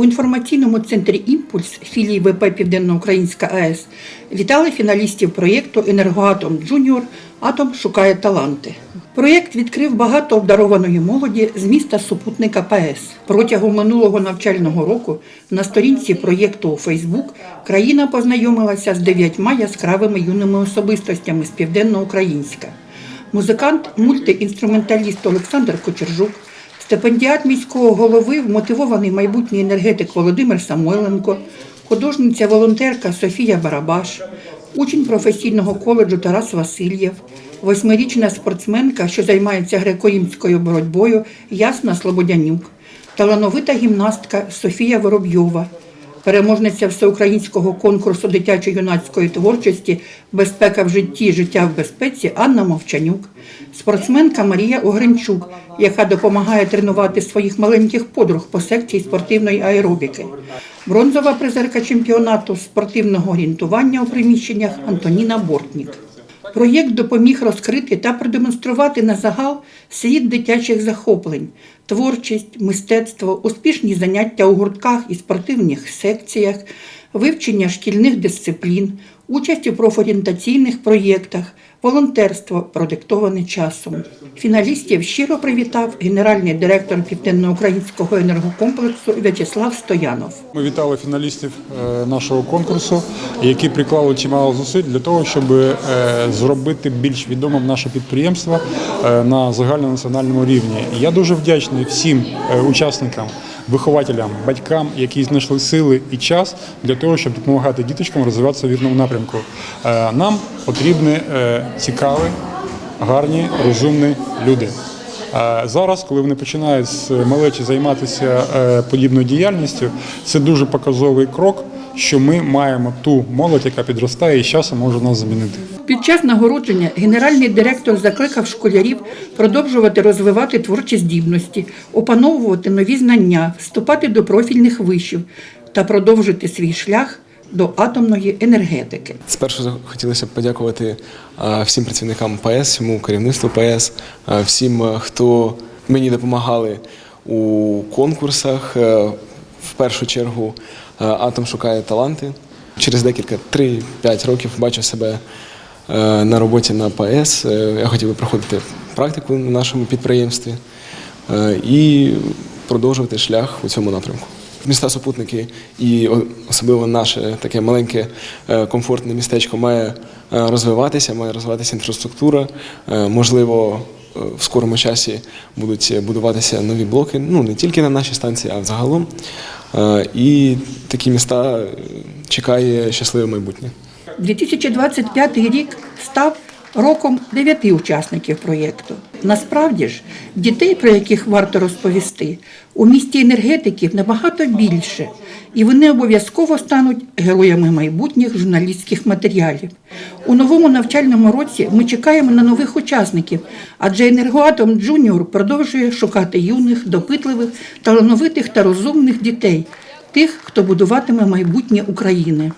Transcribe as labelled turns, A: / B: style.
A: У інформаційному центрі Імпульс філії ВП Південноукраїнська АЕС вітали фіналістів проєкту Енергоатом Джуніор Атом шукає таланти. Проєкт відкрив багато обдарованої молоді з міста супутника ПАЕС. Протягом минулого навчального року на сторінці проєкту у Фейсбук країна познайомилася з дев'ятьма яскравими юними особистостями з Південноукраїнська. Музикант, мультиінструменталіст Олександр Кочержук, стипендіат міського голови, вмотивований майбутній енергетик Володимир Самойленко, художниця волонтерка Софія Барабаш, учень професійного коледжу Тарас Васильєв, восьмирічна спортсменка, що займається греко-римською боротьбою Ясна Слободянюк, талановита гімнастка Софія Воробйова, переможниця всеукраїнського конкурсу дитячо-юнацької творчості Безпека в житті, життя в безпеці Анна Мовчанюк, спортсменка Марія Огринчук, яка допомагає тренувати своїх маленьких подруг по секції спортивної аеробіки, бронзова призерка чемпіонату спортивного орієнтування у приміщеннях Антоніна Бортнік. Проєкт допоміг розкрити та продемонструвати на загал світ дитячих захоплень, творчість, мистецтво, успішні заняття у гуртках і спортивних секціях, вивчення шкільних дисциплін, участь у профорієнтаційних проєктах, волонтерство, продиктоване часом. Фіналістів щиро привітав генеральний директор Південноукраїнського енергокомплексу В'ячеслав Стоянов.
B: Ми вітали фіналістів е, нашого конкурсу, які приклали чимало зусиль для того, щоб е, зробити більш відомим наше підприємство е, на загальнонаціональному рівні. Я дуже вдячний всім е, учасникам, вихователям, батькам, які знайшли сили і час для того, щоб допомагати діточкам розвиватися в вірному напрямку. Е, Нам потрібні е, цікаві, гарні, розумні люди. Зараз, коли вони починають з малечі займатися подібною діяльністю, це дуже показовий крок, що ми маємо ту молодь, яка підростає і з часом може нас замінити.
A: Під час нагородження генеральний директор закликав школярів продовжувати розвивати творчі здібності, опановувати нові знання, вступати до профільних вишів та продовжити свій шлях до атомної енергетики.
C: Спершу хотілося б подякувати всім працівникам ПАЕС, всьому керівництву ПАЕС, всім, хто мені допомагали у конкурсах. Е, В першу чергу е, Атом шукає таланти. Через декілька 3-5 років бачу себе е, на роботі на ПАЕС. Е, Я хотів би проходити практику на нашому підприємстві е, і продовжувати шлях у цьому напрямку. Міста супутники і особливо наше таке маленьке е, комфортне містечко має е, розвиватися, має розвиватися інфраструктура. Е, Можливо, е, в скорому часі будуть будуватися нові блоки, ну не тільки на нашій станції, а взагалом. І такі міста е, чекає щасливе майбутнє.
A: 2025 рік став роком дев'яти учасників проєкту. Насправді ж, дітей, про яких варто розповісти, у місті енергетиків набагато більше, і вони обов'язково стануть героями майбутніх журналістських матеріалів. У новому навчальному році ми чекаємо на нових учасників, адже енергоатом Джуніор продовжує шукати юних, допитливих, талановитих та розумних дітей, тих, хто будуватиме майбутнє України.